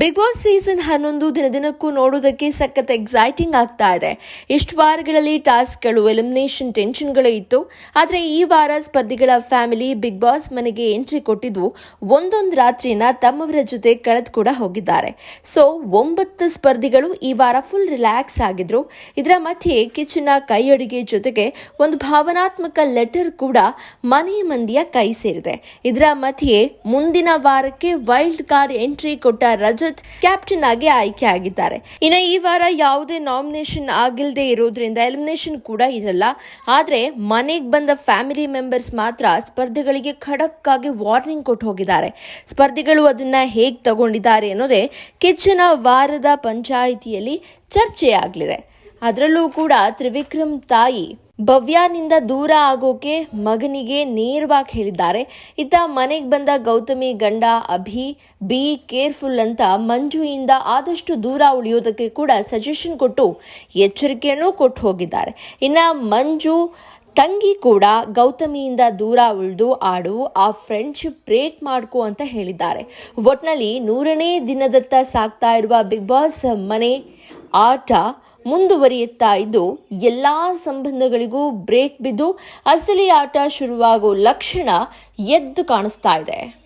Big boss season ಹನ್ನೊಂದು ದಿನ ದಿನಕ್ಕೂ ನೋಡೋದಕ್ಕೆ ಸಖತ್ ಎಕ್ಸೈಟಿಂಗ್ ಆಗ್ತಾ ಇದೆ. ಇಷ್ಟು ವಾರಗಳಲ್ಲಿ ಟಾಸ್ಕ್ಗಳು ಎಲಿಮಿನೇಷನ್ ಟೆನ್ಷನ್ಗಳು ಇತ್ತು. ಆದರೆ ಈ ವಾರ ಸ್ಪರ್ಧಿಗಳ ಫ್ಯಾಮಿಲಿ ಬಿಗ್ ಬಾಸ್ ಮನೆಗೆ ಎಂಟ್ರಿ ಕೊಟ್ಟಿದ್ದು ಒಂದೊಂದು ರಾತ್ರಿನ ತಮ್ಮವರ ಜೊತೆ ಕಳೆದು ಕೂಡ ಹೋಗಿದ್ದಾರೆ. ಸೊ ಒಂಬತ್ತು ಸ್ಪರ್ಧಿಗಳು ಈ ವಾರ ಫುಲ್ ರಿಲ್ಯಾಕ್ಸ್ ಆಗಿದ್ರು. ಇದರ ಮಧ್ಯೆ ಕಿಚನ್ನ ಕೈ ಅಡಿಗೆ ಜೊತೆಗೆ ಒಂದು ಭಾವನಾತ್ಮಕ ಲೆಟರ್ ಕೂಡ ಮನೆ ಮಂದಿಯ ಕೈ ಸೇರಿದೆ. ಇದರ ಮಧ್ಯೆ ಮುಂದಿನ ವಾರಕ್ಕೆ ವೈಲ್ಡ್ ಕಾರ್ಡ್ ಎಂಟ್ರಿ ಕೊಟ್ಟ ಕ್ಯಾಪ್ಟನ್ ಆಗಿ ಆಯ್ಕೆ ಆಗಿದ್ದಾರೆ. ಇನ್ನು ಈ ವಾರ ಯಾವುದೇ ನಾಮಿನೇಷನ್ ಆಗಿಲ್ಲದೆ ಇರೋದ್ರಿಂದ ಎಲಿಮಿನೇಷನ್ ಕೂಡ ಇರಲ್ಲ. ಆದ್ರೆ ಮನೆಗೆ ಬಂದ ಫ್ಯಾಮಿಲಿ ಮೆಂಬರ್ಸ್ ಮಾತ್ರ ಸ್ಪರ್ಧಿಗಳಿಗೆ ಖಡಕ್ ಆಗಿ ವಾರ್ನಿಂಗ್ ಕೊಟ್ಟು ಹೋಗಿದ್ದಾರೆ. ಸ್ಪರ್ಧಿಗಳು ಅದನ್ನ ಹೇಗೆ ತಗೊಂಡಿದ್ದಾರೆ ಅನ್ನೋದೇ ಕಿಚ್ಚನ ವಾರದ ಪಂಚಾಯಿತಿಯಲ್ಲಿ ಚರ್ಚೆಯಾಗಲಿದೆ. ಅದರಲ್ಲೂ ಕೂಡ ತ್ರಿವಿಕ್ರಮ್ ತಾಯಿ ಭವ್ಯಾನಿಂದ ದೂರ ಆಗೋಕೆ ಮಗನಿಗೆ ನೇರವಾಗಿ ಹೇಳಿದ್ದಾರೆ. ಇತ್ತ ಮನೆಗೆ ಬಂದ ಗೌತಮಿ ಗಂಡ ಅಭಿ, ಬಿ ಕೇರ್ಫುಲ್ ಅಂತ ಮಂಜುಯಿಂದ ಆದಷ್ಟು ದೂರ ಉಳಿಯೋದಕ್ಕೆ ಕೂಡ ಸಜೆಷನ್ ಕೊಟ್ಟು ಎಚ್ಚರಿಕೆಯನ್ನು ಕೊಟ್ಟು ಹೋಗಿದ್ದಾರೆ. ಇನ್ನು ಮಂಜು ತಂಗಿ ಕೂಡ ಗೌತಮಿಯಿಂದ ದೂರ ಉಳಿದು ಆಡು, ಆ ಫ್ರೆಂಡ್ಶಿಪ್ ಬ್ರೇಕ್ ಮಾಡ್ಕೋ ಅಂತ ಹೇಳಿದ್ದಾರೆ. ಒಟ್ನಲ್ಲಿ ನೂರನೇ ದಿನದತ್ತ ಸಾಗ್ತಾ ಇರುವ ಬಿಗ್ ಬಾಸ್ ಮನೆ ಆಟ ಮುಂದುವರಿಯುತ್ತಾ ಇದ್ದು ಎಲ್ಲ ಸಂಬಂಧಗಳಿಗೂ ಬ್ರೇಕ್ ಬಿದ್ದು ಅಸಲಿ ಆಟ ಶುರುವಾಗೋ ಲಕ್ಷಣ ಎದ್ದು ಕಾಣಿಸ್ತಾ ಇದೆ.